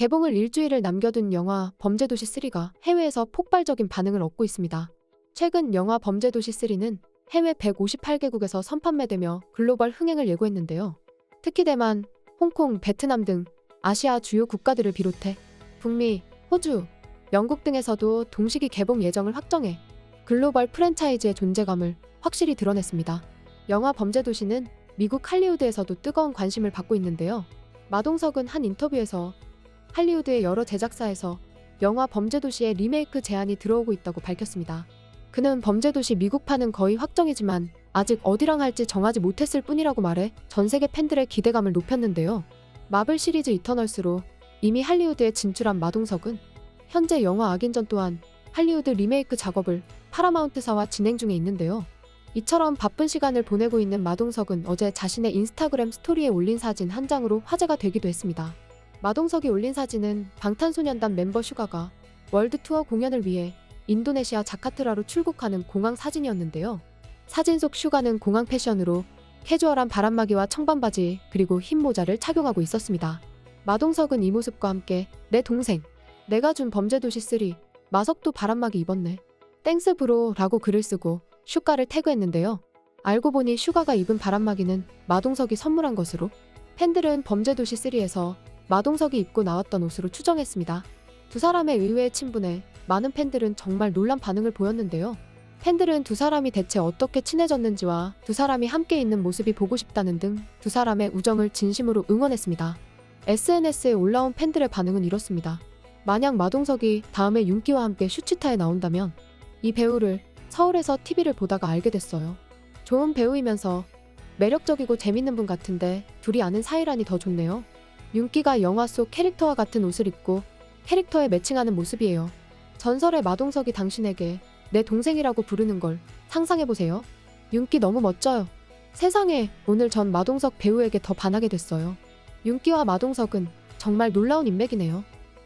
개봉을 일주일을 남겨둔 영화 범죄도시 3가 해외에서 폭발적인 반응을 얻고 있습니다. 최근 영화 범죄도시 3는 해외 158개국에서 선판매되며 글로벌 흥행을 예고했는데요. 특히 대만, 홍콩, 베트남 등 아시아 주요 국가들을 비롯해 북미, 호주, 영국 등에서도 동시기 개봉 예정을 확정해 글로벌 프랜차이즈의 존재감을 확실히 드러냈습니다. 영화 범죄도시는 미국 할리우드에서도 뜨거운 관심을 받고 있는데요. 마동석은 한 인터뷰에서 할리우드의 여러 제작사에서 영화 범죄도시의 리메이크 제안이 들어오고 있다고 밝혔습니다. 그는 범죄도시 미국판은 거의 확정이지만 아직 어디랑 할지 정하지 못했을 뿐이라고 말해 전 세계 팬들의 기대감을 높였는데요. 마블 시리즈 이터널스로 이미 할리우드에 진출한 마동석은 현재 영화 악인전 또한 할리우드 리메이크 작업을 파라마운트사와 진행 중에 있는데요. 이처럼 바쁜 시간을 보내고 있는 마동석은 어제 자신의 인스타그램 스토리에 올린 사진 한 장으로 화제가 되기도 했습니다. 마동석이 올린 사진은 방탄소년단 멤버 슈가가 월드 투어 공연을 위해 인도네시아 자카르타로 출국하는 공항 사진이었는데요. 사진 속 슈가는 공항 패션으로 캐주얼한 바람막이와 청반바지 그리고 흰 모자를 착용하고 있었습니다. 마동석은 이 모습과 함께 내 동생, 내가 준 범죄도시 3, 마석도 바람막이 입었네. 땡스 브로라고 글을 쓰고 슈가를 태그했는데요. 알고 보니 슈가가 입은 바람막이는 마동석이 선물한 것으로 팬들은 범죄도시 3에서 마동석이 입고 나왔던 옷으로 추정했습니다. 두 사람의 의외의 친분에 많은 팬들은 정말 놀란 반응을 보였는데요. 팬들은 두 사람이 대체 어떻게 친해졌는지와 두 사람이 함께 있는 모습이 보고 싶다는 등 두 사람의 우정을 진심으로 응원했습니다. SNS에 올라온 팬들의 반응은 이렇습니다. 만약 마동석이 다음에 윤기와 함께 슈치타에 나온다면 이 배우를 서울에서 TV를 보다가 알게 됐어요. 좋은 배우이면서 매력적이고 재밌는 분 같은데 둘이 아는 사이라니 더 좋네요. 윤기가 영화 속 캐릭터와 같은 옷을 입고 캐릭터에 매칭하는 모습이에요. 전설의 마동석이 당신에게 내 동생이라고 부르는 걸 상상해보세요. 윤기 너무 멋져요. 세상에 오늘 전 마동석 배우에게 더 반하게 됐어요. 윤기와 마동석은 정말 놀라운 인맥이네요.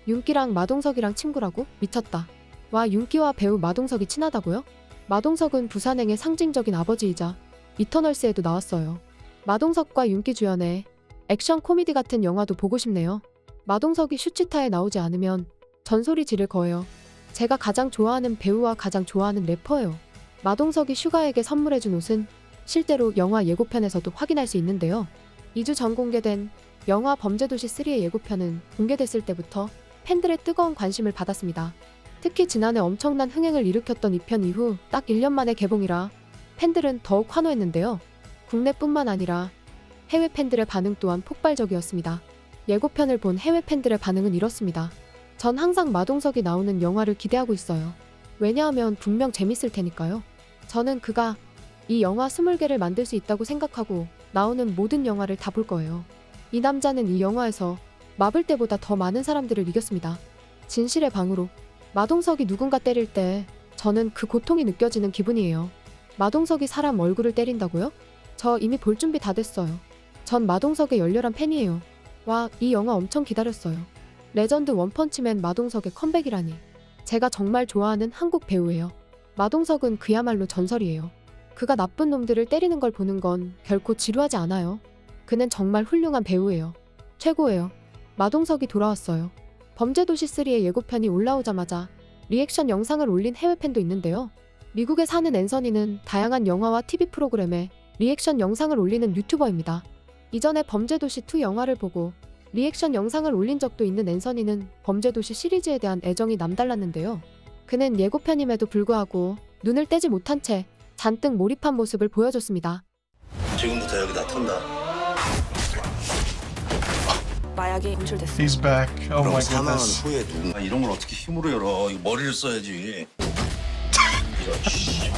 윤기랑 마동석이랑 친구라고? 미쳤다. 와 윤기와 배우 마동석이 친하다고요? 마동석은 부산행의 상징적인 아버지이자 이터널스에도 나왔어요. 마동석과 윤기 주연의 액션 코미디 같은 영화도 보고 싶네요. 마동석이 슈치타에 나오지 않으면 전소리 지를 거예요. 제가 가장 좋아하는 배우와 가장 좋아하는 래퍼예요. 마동석이 슈가에게 선물해준 옷은 실제로 영화 예고편에서도 확인할 수 있는데요. 2주 전 공개된 영화 범죄도시 3의 예고편은 공개됐을 때부터 팬들의 뜨거운 관심을 받았습니다. 특히 지난해 엄청난 흥행을 일으켰던 이 편 이후 딱 1년 만에 개봉이라 팬들은 더욱 환호했는데요. 국내뿐만 아니라 해외 팬들의 반응 또한 폭발적이었습니다. 예고편을 본 해외 팬들의 반응은 이렇습니다. 전 항상 마동석이 나오는 영화를 기대하고 있어요. 왜냐하면 분명 재밌을 테니까요. 저는 그가 이 영화 20개를 만들 수 있다고 생각하고 나오는 모든 영화를 다 볼 거예요. 이 남자는 이 영화에서 마블 때보다 더 많은 사람들을 이겼습니다. 진실의 방으로 마동석이 누군가 때릴 때 저는 그 고통이 느껴지는 기분이에요. 마동석이 사람 얼굴을 때린다고요? 저 이미 볼 준비 다 됐어요. 전 마동석의 열렬한 팬이에요. 와, 이 영화 엄청 기다렸어요. 레전드 원펀치맨 마동석의 컴백이라니. 제가 정말 좋아하는 한국 배우예요. 마동석은 그야말로 전설이에요. 그가 나쁜 놈들을 때리는 걸 보는 건 결코 지루하지 않아요. 그는 정말 훌륭한 배우예요. 최고예요. 마동석이 돌아왔어요. 범죄도시 3의 예고편이 올라오자마자 리액션 영상을 올린 해외 팬도 있는데요. 미국에 사는 앤서니는 다양한 영화와 TV 프로그램에 리액션 영상을 올리는 유튜버입니다. 이전에 범죄도시 2 영화를 보고 리액션 영상을 올린 적도 있는 앤서니는 범죄도시 시리즈에 대한 애정이 남달랐는데요. 그는 예고편임에도 불구하고 눈을 떼지 못한 채 잔뜩 몰입한 모습을 보여줬습니다. 지금부터 여기 나턴다. 마약이 검출됐어. He's back. Oh 그럼 my 사망한 goodness. 후에 누군가 이런 걸 어떻게 힘으로 열어? 이거 머리를 써야지. 이런 씨.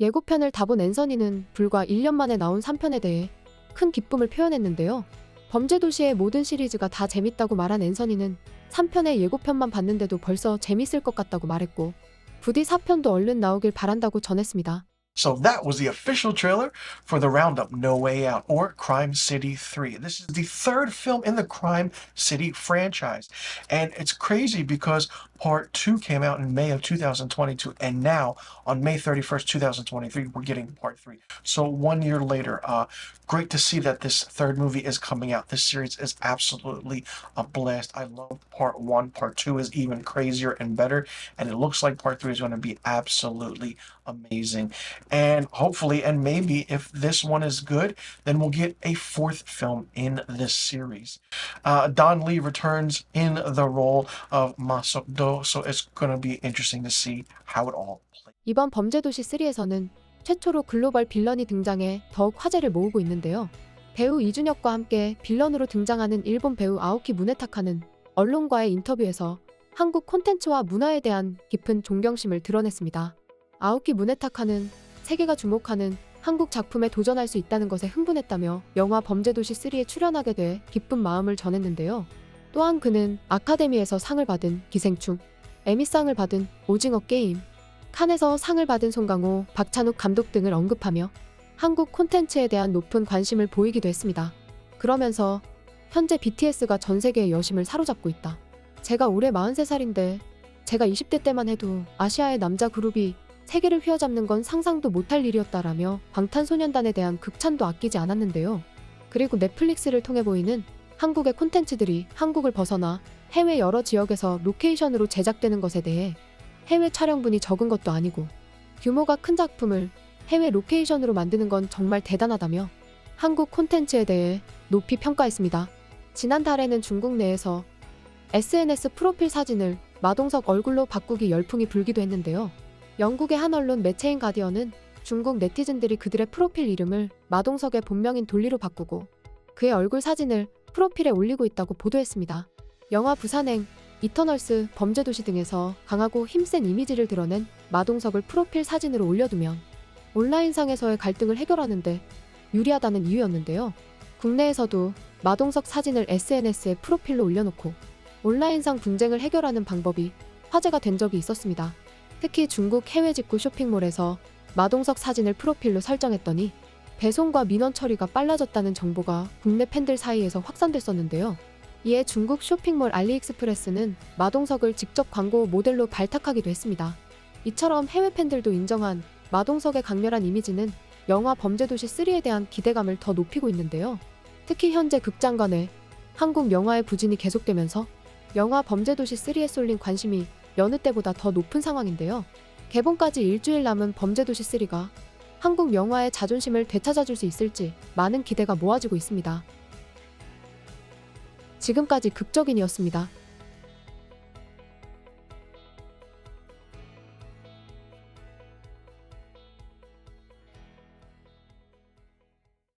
예고편을 다 본 앤서니는 불과 1년 만에 나온 3편에 대해 큰 기쁨을 표현했는데요. 범죄도시의 모든 시리즈가 다 재밌다고 말한 앤서니는 3편의 예고편만 봤는데도 벌써 재밌을 것 같다고 말했고 부디 4편도 얼른 나오길 바란다고 전했습니다. So that was the official trailer for the Roundup No Way Out or Crime City 3. This is the third film in the Crime City franchise. And it's crazy because Part 2 came out in May of 2022, and now on May 31st, 2023, we're getting Part 3. So one year later, uh, great to see that this third movie is coming out. This series is absolutely a blast. I love Part 1. Part 2 is even crazier and better, and it looks like Part 3 is going to be absolutely amazing. And hopefully, and maybe if this one is good, then we'll get a fourth film in this series. Uh, Don Lee returns in the role of Masokdo, so it's going be interesting to see how it all plays. 이번 범죄도시 3에서는 최초로 글로벌 빌런이 등장해 더욱 화제를 모으고 있는데요. 배우 이준혁과 함께 빌런으로 등장하는 일본 배우 아오키 무네타카는 언론과의 인터뷰에서 한국 콘텐츠와 문화에 대한 깊은 존경심을 드러냈습니다. 아오키 무네타카는 세계가 주목하는 한국 작품에 도전할 수 있다는 것에 흥분했다며 영화 범죄도시 3에 출연하게 돼 기쁜 마음을 전했는데요. 또한 그는 아카데미에서 상을 받은 기생충, 에미상을 받은 오징어 게임, 칸에서 상을 받은 송강호, 박찬욱 감독 등을 언급하며 한국 콘텐츠에 대한 높은 관심을 보이기도 했습니다. 그러면서 현재 BTS가 전 세계의 여심을 사로잡고 있다. 제가 올해 43살인데 제가 20대 때만 해도 아시아의 남자 그룹이 세계를 휘어잡는 건 상상도 못할 일이었다라며 방탄소년단에 대한 극찬도 아끼지 않았는데요. 그리고 넷플릭스를 통해 보이는 한국의 콘텐츠들이 한국을 벗어나 해외 여러 지역에서 로케이션으로 제작되는 것에 대해 해외 촬영분이 적은 것도 아니고 규모가 큰 작품을 해외 로케이션으로 만드는 건 정말 대단하다며 한국 콘텐츠에 대해 높이 평가했습니다. 지난달에는 중국 내에서 SNS 프로필 사진을 마동석 얼굴로 바꾸기 열풍이 불기도 했는데요. 영국의 한 언론 매체인 가디언은 중국 네티즌들이 그들의 프로필 이름을 마동석의 본명인 돌리로 바꾸고 그의 얼굴 사진을 프로필에 올리고 있다고 보도했습니다. 영화 부산행, 이터널스, 범죄도시 등에서 강하고 힘센 이미지를 드러낸 마동석을 프로필 사진으로 올려두면 온라인상에서의 갈등을 해결하는데 유리하다는 이유였는데요. 국내에서도 마동석 사진을 SNS에 프로필로 올려놓고 온라인상 분쟁을 해결하는 방법이 화제가 된 적이 있었습니다. 특히 중국 해외 직구 쇼핑몰에서 마동석 사진을 프로필로 설정했더니 배송과 민원 처리가 빨라졌다는 정보가 국내 팬들 사이에서 확산됐었는데요. 이에 중국 쇼핑몰 알리익스프레스는 마동석을 직접 광고 모델로 발탁하기도 했습니다. 이처럼 해외 팬들도 인정한 마동석의 강렬한 이미지는 영화 범죄도시 3에 대한 기대감을 더 높이고 있는데요. 특히 현재 극장관에 한국 영화의 부진이 계속되면서 영화 범죄도시 3에 쏠린 관심이 여느 때보다 더 높은 상황인데요. 개봉까지 일주일 남은 범죄도시 3가 한국 영화의 자존심을 되찾아줄 수 있을지 많은 기대가 모아지고 있습니다. 지금까지 극적인이었습니다.